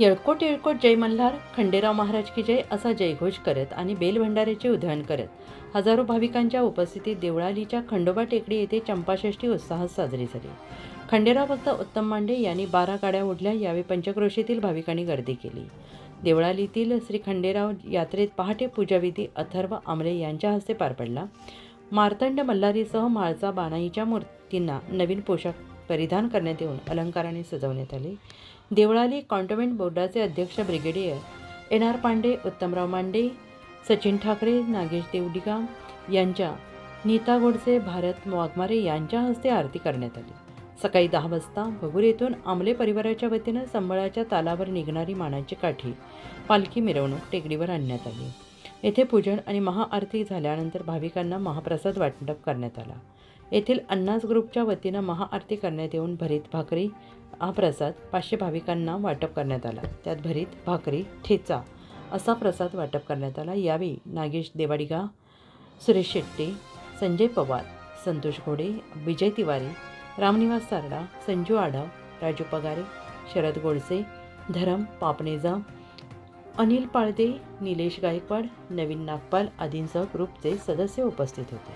येळकोट येळकोट जय मल्हार खंडेराव महाराज की जय असा जयघोष करत आणि बेलभंडाऱ्याचे उधळण करत. हजारो भाविकांच्या उपस्थितीत देवळालीच्या खंडोबा टेकडी येथे चंपाषष्ठी उत्साहात साजरी झाली. खंडेराव भक्त उत्तम मांडे यांनी बारा गाड्या ओढल्या यावेळी पंचक्रोशीतील भाविकांनी गर्दी केली. देवळालीतील श्री खंडेराव यात्रेत पहाटे पूजाविधी अथर्व आमले यांच्या हस्ते पार पडला. मार्तंड मल्हारीसह माळचा बाणाईच्या मूर्तींना नवीन पोशाख परिधान करण्यात येऊन अलंकाराने सजवण्यात आले. देवळाली कॉन्टोमेंट बोर्डाचे अध्यक्ष brigadier N R Pande Uttamrao Mande Sachin Thackeray Nagesh Devadiga यांच्या नीता गोडसे भारत वाघमारे यांच्या हस्ते आरती करण्यात आली. सकाळी दहा वाजता भगूर येथून आमले परिवाराच्या वतीनं संबळाच्या तालावर निघणारी मानाची काठी पालखी मिरवणूक टेकडीवर आणण्यात आली. येथे पूजन आणि महाआरती झाल्यानंतर भाविकांना महाप्रसाद वाटप करण्यात आला. येथील अन्नास ग्रुपच्या वतीनं महाआरती करण्यात येऊन भरीत भाकरी हा प्रसाद पाचशे भाविकांना वाटप करण्यात आला. त्यात भरीत भाकरी ठेचा असा प्रसाद वाटप करण्यात आला. यावेळी नागेश देवाडिगा सुरेश शेट्टी संजय पवार संतोष घोडे विजय तिवारी रामनिवास सारडा संजू आढाव राजू पगारे शरद गोडसे धरम पापणेजा अनिल पाळदे निलेश गायकवाड नवीन नागपाल आदींसह ग्रुपचे सदस्य उपस्थित होते.